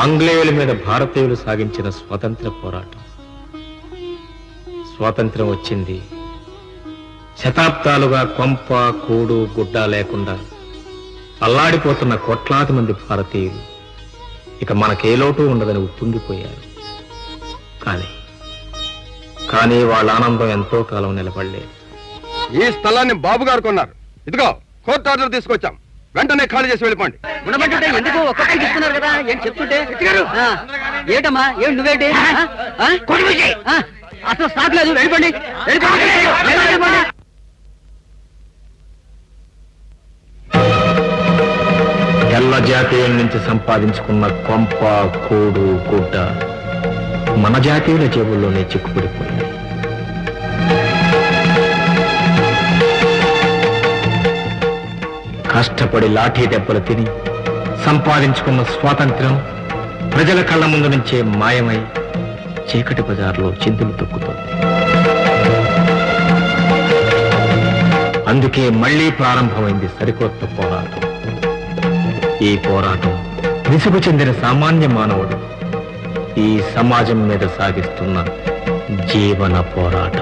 ఆంగ్లేయుల మీద భారతీయులు సాగించిన స్వాతంత్ర పోరాటం. స్వాతంత్రం వచ్చింది. శతాబ్దాలుగా కొంప కూడు గుడ్డ లేకుండా అల్లాడిపోతున్న కోట్లాది మంది భారతీయులు ఇక మనకే లోటు ఉండదని ఉప్పొంగిపోయారు. కానీ కానీ వాళ్ళ ఆనందం ఎంతో కాలం నిలబడలేదు. ఈ స్థలాన్ని బాబు గారు కొన్నారు. ఇదిగో కోర్టు ఆర్డర్ తీసుకొచ్చాం. వెంటనే ఖాళీ చేసి వెళ్ళిపోండి. ఉండబట్టుంటే ఎందుకు? ఒక్కొక్కరికి ఇస్తున్నారు కదా. ఏం చెప్తుంటే? ఆ, ఏంటమ్మా? ఏం నువ్వేంటి? ఆ? ఆ? ఆ, అసలు స్టాక్ లేదు. వెళ్ళిపోండి. వెళ్ళిపోండి. వెళ్ళిపోండి. ఎల్ల జాతీయుల నుంచి సంపాదించుకున్న కొంప కూడు గుడ్డ మన జాతీయుల జేబుల్లోనే చిక్కుపడిపోయాయి. కష్టపడి లాఠీ దెబ్బలు తిని సంపాదించుకున్న స్వాతంత్ర్యం ప్రజల కళ్ళ ముందు నుంచే మాయమై చీకటి బజార్లో చిందులు తొక్కుతోంది. అందుకే మళ్ళీ ప్రారంభమైంది సరికొత్త పోరాటం. ఈ పోరాటం విసుగు చెందిన సామాన్య మానవుడు ఈ సమాజం మీద సాగిస్తున్న జీవన పోరాటం.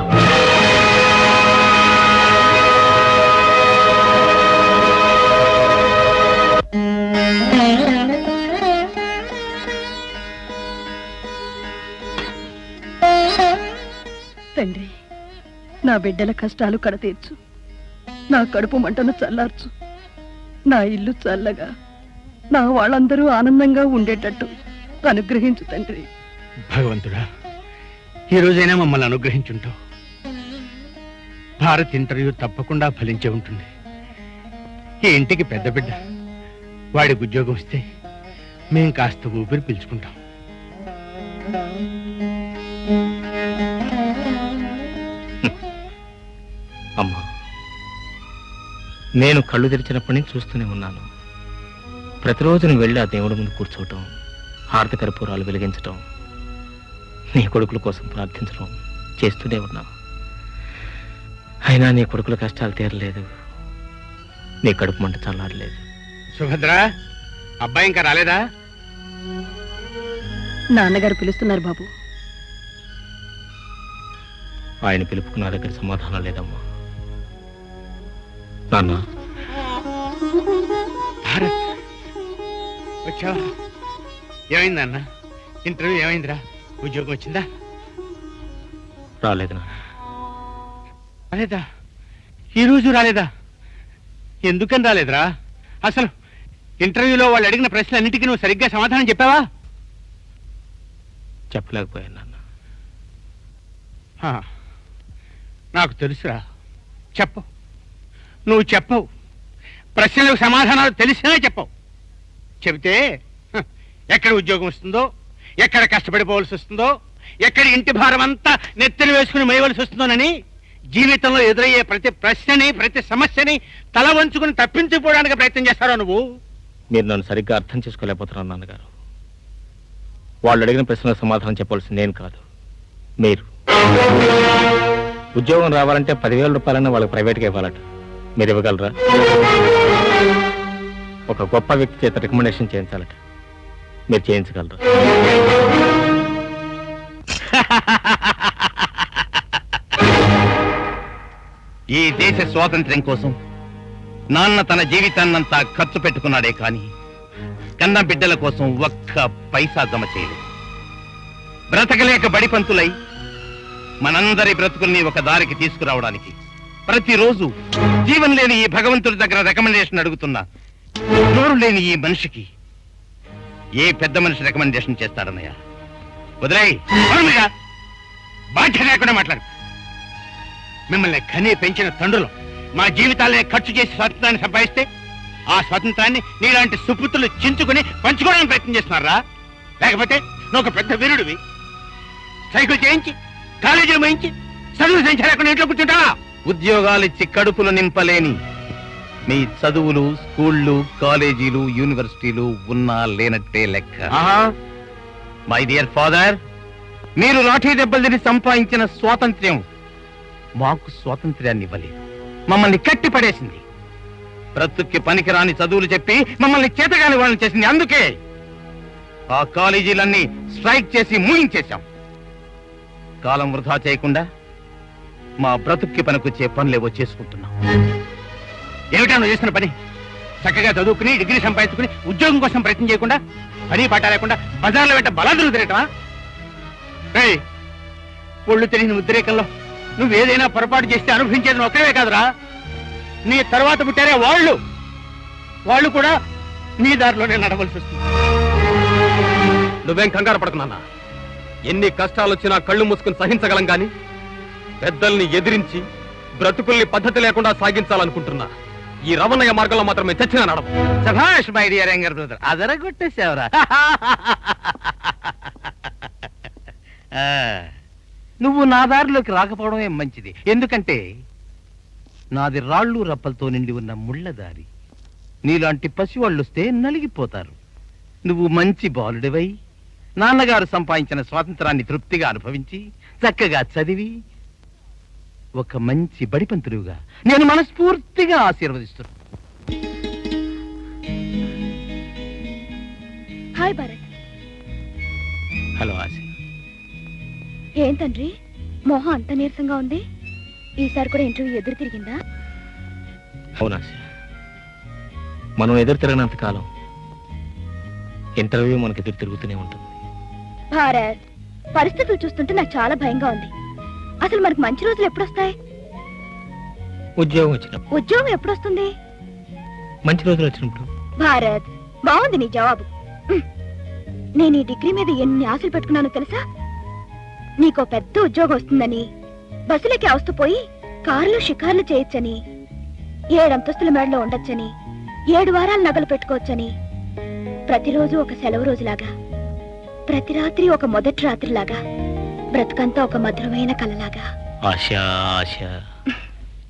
నా బిడ్డల కష్టాలు కడతీర్చు. నా కడుపు మంటను చల్లార్చు. నా ఇల్లు చల్లగా నా వాళ్ళందరూ ఆనందంగా ఉండేటట్టు అనుగ్రహించు తండ్రి. భగవంతుడా ఈ రోజైనా మమ్మల్ని అనుగ్రహించుంటావు. భారత్ ఇంటర్వ్యూ తప్పకుండా ఫలించే ఉంటుంది. ఈ ఇంటికి పెద్ద బిడ్డ వాడికి ఉద్యోగం వస్తే మేం కాస్త ఊపిరి పీల్చుకుంటాం. నేను కళ్ళు తెరిచినప్పటి నుంచి చూస్తూనే ఉన్నాను. ప్రతిరోజు నువ్వు వెళ్ళి ఆ దేవుడి ముందు కూర్చోవటం హారతి కర్పూరాలు వెలిగించటం నీ కొడుకుల కోసం ప్రార్థించడం చేస్తూనే ఉన్నావు అయినా నీ కొడుకుల కష్టాలు తీరలేదు. నీ కడుపు మంట చల్లారలేదు. సుభద్ర అబ్బాయి ఇంకా రాలేదా? నాన్నగారు పిలుస్తున్నారు బాబు. ఆయన పిలుపుకు నా దగ్గర సమాధానం లేదమ్మా. నాన్న భారత్ వచ్చావా? ఏమైంది అన్న ఇంటర్వ్యూ ఏమైందిరా? ఉద్యోగం వచ్చిందా? రాలేదు నాన్న రాలేదా? ఈ రోజు రాలేదా? ఎందుకని రాలేదురా? అసలు ఇంటర్వ్యూలో వాళ్ళు అడిగిన ప్రశ్నలన్నిటికీ నువ్వు సరిగ్గా సమాధానం చెప్పావా? చెప్పలేకపోయాను నాన్న. నాకు తెలుసురా. చెప్పు. నువ్వు చెప్పవు ప్రశ్నలకు సమాధానాలు తెలిసినా చెప్పవు చెబితే ఎక్కడ ఉద్యోగం వస్తుందో ఎక్కడ కష్టపడిపోవలసి వస్తుందో ఎక్కడ ఇంటి భారం అంతా నెత్తిన వేసుకుని మేయవలసి వస్తుందోనని జీవితంలో ఎదురయ్యే ప్రతి ప్రశ్నని ప్రతి సమస్యని తల వంచుకుని తప్పించుకోవడానికి ప్రయత్నం చేస్తారో నువ్వు? మీరు నన్ను సరిగ్గా అర్థం చేసుకోలేకపోతున్నాను నాన్నగారు. వాళ్ళు అడిగిన ప్రశ్నలకు సమాధానం చెప్పవలసింది నేను కాదు మీరు. ఉద్యోగం రావాలంటే పదివేల రూపాయలన్నా వాళ్ళకి ప్రైవేట్గా ఇవ్వాలట. మీరు ఇవ్వగలరా? ఒక గొప్ప వ్యక్తి చేత రికమెండేషన్ చేయించాలట. మీరు చేయించగలరా? ఈ దేశ స్వాతంత్ర్యం కోసం నాన్న తన జీవితాన్నంతా ఖర్చు పెట్టుకున్నాడే కాని కన్న బిడ్డల కోసం ఒక్క పైసా జమ చేయలేదు. బ్రతకలేక బడిపంతులై మనందరి బ్రతుకుల్ని ఒక దారికి తీసుకురావడానికి ప్రతిరోజు జీవం లేని ఈ భగవంతుడి దగ్గర రికమెండేషన్ అడుగుతున్నా. నోరు లేని ఈ మనిషికి ఏ పెద్ద మనిషి రికమెండేషన్ చేస్తాడన్నయ్య? వదిలేయ్ బాధ్యత లేకుండా మాట్లాడు. మిమ్మల్ని కనీ పెంచిన తండ్రులు మా జీవితాలనే ఖర్చు చేసి స్వాతంత్రాన్ని సంపాదిస్తే ఆ స్వాతంత్రాన్ని నీలాంటి సుపుత్రులు చించుకుని పంచుకోవడానికి ప్రయత్నం చేస్తున్నారా? లేకపోతే నువ్వు ఒక పెద్ద వీరుడివి. సైకిల్ చేయించి కాలేజీలు వేయించి చదువు సంచారకుండా ఇంట్లో కూర్చుంటావా? ఉద్యోగాలిచ్చి కడుపులు నింపలేని. మీ చదువులు స్కూళ్ళు కాలేజీలు యూనివర్సిటీలు ఉన్నా లేనట్టే లెక్క. మై డియర్ ఫాదర్ మీరు లాఠీ దెబ్బలు తిని సంపాదించిన స్వాతంత్ర్యం మాకు స్వాతంత్ర్యాన్ని ఇవ్వలేదు. మమ్మల్ని కట్టి పడేసింది బ్రతుక్కి పనికిరాని చదువులు చెప్పి మమ్మల్ని చేతగాని వాళ్ళని చేసింది. అందుకే ఆ కాలేజీలన్నీ స్ట్రైక్ చేసి ముగించేశాం కాలం వృధా చేయకుండా మా బ్రతుక్కి పనికొచ్చే పనులేవో చేసుకుంటున్నాం. ఏమిటా నువ్వు చేసిన పని? చక్కగా చదువుకుని డిగ్రీ సంపాదించుకుని ఉద్యోగం కోసం ప్రయత్నం చేయకుండా పని పాట లేకుండా బజార్లో వెంట బలాదులు తిరగటమా? రేయ్ ఒళ్ళు తెలియని ఉద్రేకంలో నువ్వు ఏదైనా పొరపాటు చేస్తే అనుభవించేది నువ్వు కాదురా. నీ తర్వాత పుట్టారే వాళ్ళు. వాళ్ళు కూడా నీ దారిలోనే నడవలసి వస్తుంది. నువ్వేం కంగారు పడుకున్నా ఎన్ని కష్టాలు వచ్చినా కళ్ళు మూసుకుని సహించగలం కానీ పెద్దల్ని ఎదిరించి బ్రతుకుల్ని పద్ధతి లేకుండా సాగించాలనుకుంటున్నా. ఈ రవణయ్య మార్గంలో మాత్రమే చచ్చిన నడము. నడవం సభాష్ మై డియర్ యంగర్ బ్రదర్ నువ్వు నా దారిలోకి రాకపోవడమే మంచిది. ఎందుకంటే నాది రాళ్ళు రప్పలతో నిండి ఉన్న ముళ్ళ దారి. నీలాంటి పసివాళ్ళు వస్తే నలిగిపోతారు. నువ్వు మంచి బాలుడివై నాన్నగారు సంపాదించిన స్వాతంత్రాన్ని తృప్తిగా అనుభవించి చక్కగా చదివి ఒక మంచి బడిపంతులుగా నేను మనస్ఫూర్తిగా ఆశీర్వదిస్తున్నాను హాయ్ భారత్. హలో ఆశ. ఏం తండ్రి? మొహం అంత నీరసంగా ఉంది. ఈసారి కూడా ఇంటర్వ్యూ ఎదురు తిరిగిందా? అవునాశ మనం ఎదురు తిరగనంత కాలం ఇంటర్వ్యూ మనకు ఎదురు తిరుగుతూనే ఉంటుంది. భారత్ పరిస్థితులు చూస్తుంటే నాకు చాలా భయంగా ఉంది. అసలు మనకు మంచి రోజులు ఎప్పుడొస్తాయి? ఉద్యోగం వచ్చినప్పుడు. ఉద్యోగం ఎప్పుడొస్తుంది? మంచి రోజులు వచ్చినప్పుడు. భారత్ బాగుంది నీ జవాబు. నేను ఈ డిగ్రీ మీద ఎన్ని ఆశలు పెట్టుకున్నానో తెలుసా? నీకో పెద్ద ఉద్యోగం వస్తుందని. బస్సులకి అవస్థ పోయి కారులో షికార్లు చేయొచ్చని. ఏడంతస్తుల మేడలో ఉండొచ్చని. ఏడు వారాలు నగలు పెట్టుకోవచ్చని. ప్రతిరోజు ఒక సెలవు రోజులాగా. ప్రతి రాత్రి ఒక మొదటి రాత్రిలాగా. బ్రతుకంతా ఒక మధురమైన కలలాగా. ఆశ ఆశ.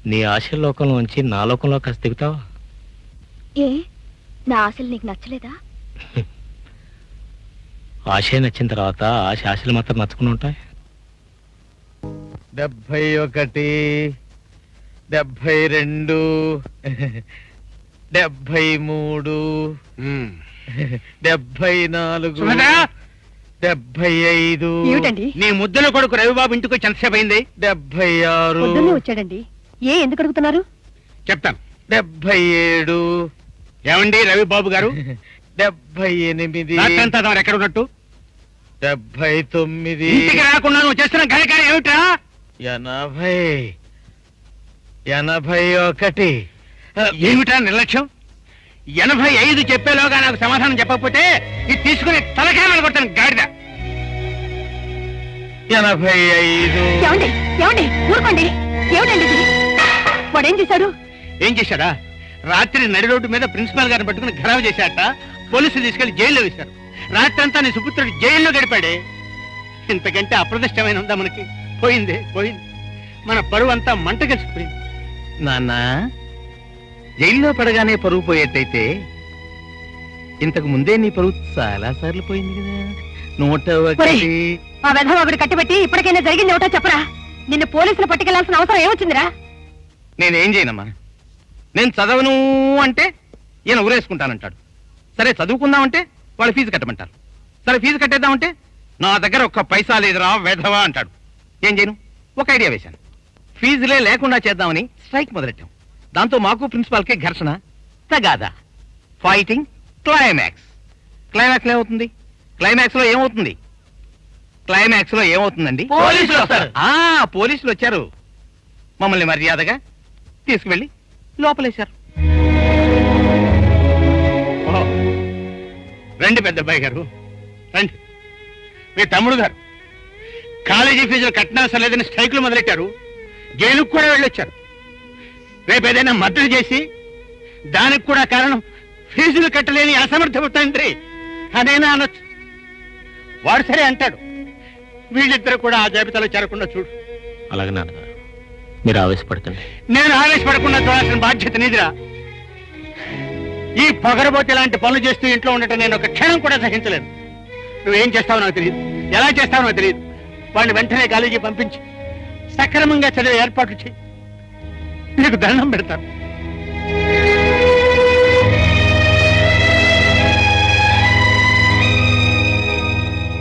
నీ ఆశ లోకంలోంచి నా లోకంలో కాస్త దిగుతావా? ఏ? నా ఆశలు నీకు నచ్చలేదా? ఆశ నచ్చిన తర్వాత ఆశ ఆశలు మాత్రం నచ్చుకుని ఉంటాయి. డెబ్భై ఒకటి డెబ్భై రెండు డెబ్భై మూడు డెబ్భై నాలుగు. డెబ్భై ఐదు. ఏమిటండి? నీ ముద్దుల కొడుకు రవిబాబు ఇంటికి వచ్చి ఎంతసేపు అయింది? డెబ్భై ఆరు. పొద్దున్నే వచ్చాడండి. ఏ ఎందుకు అడుగుతున్నారు? చెప్తాను. డెబ్భై ఏడు. ఏమండి రవిబాబు గారు? డెబ్భై ఎనిమిది. రాత్రంతా తమరు ఎక్కడ ఉన్నట్టు? డెబ్భై తొమ్మిది. ఇంటికి రాకుండా నువ్వు చేస్తున్న కార్యక్రమం ఏమిటా ఎనభై. ఎనభై ఒకటి. ఏమిటా నిర్లక్ష్యం? ఎనభై ఐదు చెప్పేలోగా నాకు సమాధానం చెప్పకపోతే ఇది తీసుకుని తలకాయలు కొట్టాను గాడిద. ఎనభై ఐదు. ఏమండి? ఏమండి? ఊరుకోండి. ఏమిటండి ఇది? వాడేం చేశాడు? ఏం చేశాడా? రాత్రి నడి రోడ్డు మీద ప్రిన్సిపాల్ గారిని పట్టుకుని ఖరాబు చేశాట. పోలీసులు తీసుకెళ్ళి జైల్లో వేశారు. రాత్రి అంతా నీ సుపుత్రుడు జైల్లో గడిపాడే. ఇంతకంటే అప్రదిష్టమైన ఉందా మనకి? పోయింది పోయింది. మన పరువు అంతా మంట కలిసిపోయింది. నాన్న జైల్లో పడగానే పరుగు పోయేట్టయితే ఇంతకు ముందే నీ పరువు చాలా సార్లు పోయింది కదా. నూట ఒకటి. ఆ వెధవ ఒకటి కట్టిపెట్టి ఇప్పటికైనా జరిగింది ఏమిటో చెప్పరా. నిన్ను పోలీసులు పట్టుకెళ్ళాల్సిన అవసరం ఏమొచ్చిందిరా? నేనేం చేయనమ్మా? నేను చదవను అంటే ఈయన ఊరేసుకుంటానంటాడు. సరే చదువుకుందామంటే వాళ్ళు ఫీజు కట్టమంటారు. సరే ఫీజు కట్టేద్దామంటే నా దగ్గర ఒక్క పైసా లేదురా వెధవా అంటాడు. ఏం చేయను? ఒక ఐడియా వేశాను. ఫీజులే లేకుండా చేద్దామని స్ట్రైక్ మొదలెట్టాం. దాంతో మాకు ప్రిన్సిపాల్కి ఘర్షణ. తగాదా. ఫైటింగ్ క్లైమాక్స్ క్లైమాక్స్ ఏమవుతుంది? క్లైమాక్స్లో ఏమవుతుంది? క్లైమాక్స్లో ఏమవుతుందండి? పోలీసులు వస్తారు. ఆ పోలీసులు వచ్చారు. మమ్మల్ని మర్యాదగా తీసుకువెళ్ళి లోపలేశారు. రండి పెద్ద అబ్బాయి గారు. రండి. మీ తమ్ముడు గారు. కాలేజీ ఫీజులు కట్టినవసరం లేదని స్ట్రైకులు మొదలెట్టారు. జైలుకు కూడా వెళ్ళొచ్చారు. రేపు ఏదైనా మద్దతు చేసి దానికి కూడా కారణం ఫీజులు కట్టలేని అసమర్థ తండ్రి అదేనా అనొచ్చు. వాడు సరే అంటాడు. వీళ్ళిద్దరు కూడా ఆ జాబితాలో చేరకుండా చూడు. అలాగే నాన్నగారు. మీరు ఆవేశపడకండి. నేను ఆవేశపడకుండా చూడాల్సిన బాధ్యత నీదిరా. ఈ పొగరబోతి లాంటి పనులు చేస్తూ ఇంట్లో ఉండటం నేను ఒక క్షణం కూడా సహించలేను. నువ్వేం చేస్తావో నాకు తెలియదు. ఎలా చేస్తావో నాకు తెలియదు. వాడిని వెంటనే కాలేజీ పంపించి సక్రమంగా చదివే ఏర్పాట్లు చేయి నీకు దండం పెడతాను.